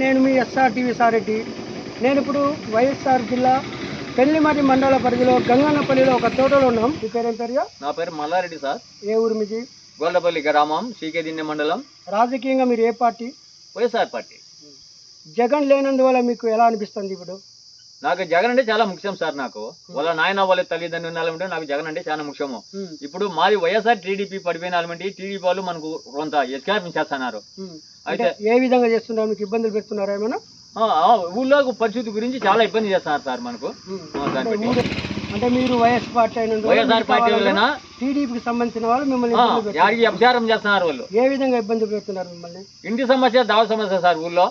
నేను మీ SR TV Sareddy నేను ఇప్పుడు వైఎస్ఆర్ జిల్లా పెళ్ళిమర్రి మండల పరిధిలో గంగన్నపల్లిలో ఒక తోటలో ఉన్నాం. మీ పేరేం పేరుగా? నా పేరు మల్లారెడ్డి సార్. ఏ ఊరు మీది? గోల్డపల్లి గ్రామం సీకేదిన్నె మండలం. రాజకీయంగా మీరు ఏ పార్టీ? వైఎస్ఆర్ పార్టీ. జగన్ లేనందువల్ల మీకు ఎలా అనిపిస్తుంది ఇప్పుడు? నాకు జగన్ అంటే చాలా ముఖ్యం సార్ నాకు. వాళ్ళ నాయన వాళ్ళ తల్లిదండ్రులు ఉంటే నాకు జగన్ అంటే చాలా ముఖ్యము. ఇప్పుడు మాది వైఎస్ఆర్ టీడీపీ పడిపోయినాలంటే టీడీపీ వాళ్ళు మనకు కొంత ఎస్కారం చేస్తున్నారు అయితే ఏ విధంగా చేస్తున్నారు? మీకు ఇబ్బందులు పెడుతున్నారా ఏమైనా? ఊళ్ళో పరిస్థితి గురించి చాలా ఇబ్బంది చేస్తున్నారు సార్ మనకు. దాన్ని అంటే బట్టి. ఊరు- అంటే మీరు వైఎస్ పార్టీ వైఎస్ఆర్ పార్టీ వాళ్ళైనా టీడీపీకి సంబంధించిన వాళ్ళు మిమ్మల్ని అపచారం చేస్తున్నారు వాళ్ళు. ఏ విధంగా ఇబ్బంది పెడుతున్నారు మిమ్మల్ని? ఇంటి సమస్య దావ సమస్య సార్ ఊళ్ళో.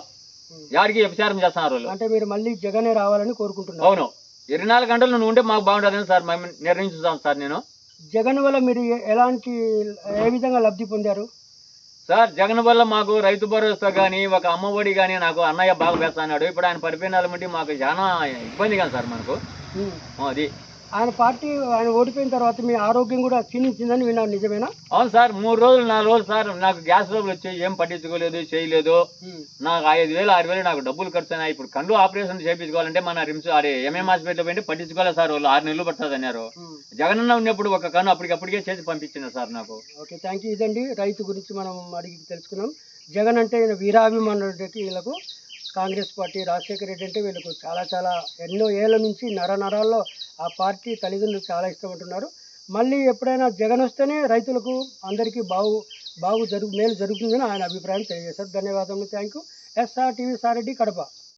యాడికి అపచారం చేస్తున్నారు వాళ్ళు? అంటే మీరు మళ్ళీ జగనే రావాలని కోరుకుంటున్నారు. అవును. ఇరవై నాలుగు గంటలు నువ్వు ఉంటే మాకు బాగుంటుందని సార్ మేము నిర్ణయించుతాం సార్ నేను. జగన్ వల్ల మీరు ఎలాంటి ఏ విధంగా లబ్ధి పొందారు? సార్ జగన్ వల్ల మాకు రైతు భరోసా కానీ ఒక అమ్మఒడి కానీ నాకు అన్నయ్య బాగా వేస్తున్నాడు. ఇప్పుడు ఆయన పరిపోయినాలు బట్టి మాకు చాలా ఇబ్బంది కదా సార్ మనకు. ఉమ్. అది. ఆయన పార్టీ ఆయన ఓడిపోయిన తర్వాత మీ ఆరోగ్యం కూడా క్షీణించిందని విన్నాను నిజమేనా? అవును సార్ మూడు రోజులు నాలుగు రోజులు సార్ నాకు గ్యాస్ ట్రబుల్ వచ్చి ఏం పట్టించుకోలేదు చేయలేదు. నాకు ఐదు వేలు ఆరు వేలు నాకు డబ్బులు ఖర్చు అయినాయి. ఇప్పుడు కళ్ళు ఆపరేషన్ చేయించుకోవాలంటే మన రిమ్స్ అదే ఎంఎం హాస్పిటల్ పోయింటే పట్టించుకోలేదు సార్ వాళ్ళు. ఆరు నెలలు పడుతుంది అన్నారు. జగనన్న ఉన్నప్పుడు ఒక కన్ను అప్పటికప్పటికే చేసి పంపించింది సార్ నాకు. ఓకే థ్యాంక్ యూ ఇదండి రైతు గురించి మనం అడిగి తెలుసుకున్నాం. జగన్ అంటే వీరాభిమానులకి వీళ్ళకు కాంగ్రెస్ పార్టీ రాజశేఖర రెడ్డి అంటే వీళ్ళకు చాలా చాలా ఎన్నో ఏళ్ళ నుంచి నర నరాల్లో ఆ పార్టీ తల్లిదండ్రులు చాలా ఇష్టపడుతున్నారు మళ్ళీ ఎప్పుడైనా జగన్ వస్తేనే రైతులకు అందరికీ బాగు బాగు జరుగు మేలు జరుగుతుందని ఆయన అభిప్రాయం తెలియజేశారు. ధన్యవాదములు. Thank you. SR TV Sareddy Kadapa.